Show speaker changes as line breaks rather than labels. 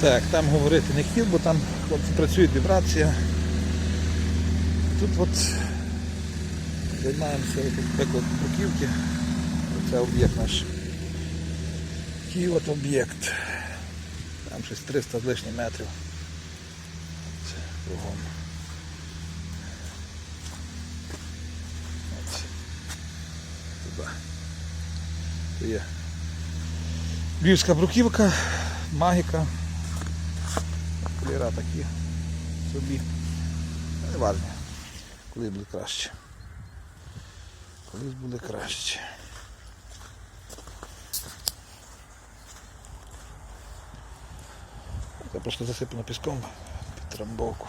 Так, там говорити не хотів, бо там хлопці працюють вібрація. Тут от займаємося виклад бруківки. Це об'єкт наш. Такий от об'єкт. Там щось 300 з лишнім метрів. Це кругом. От. Туди. Це є Львівська бруківка, магіка. Кольора такі собі. Не важно. Колись буде краще. Колись буде краще. Це просто засипано піском під трамбовку.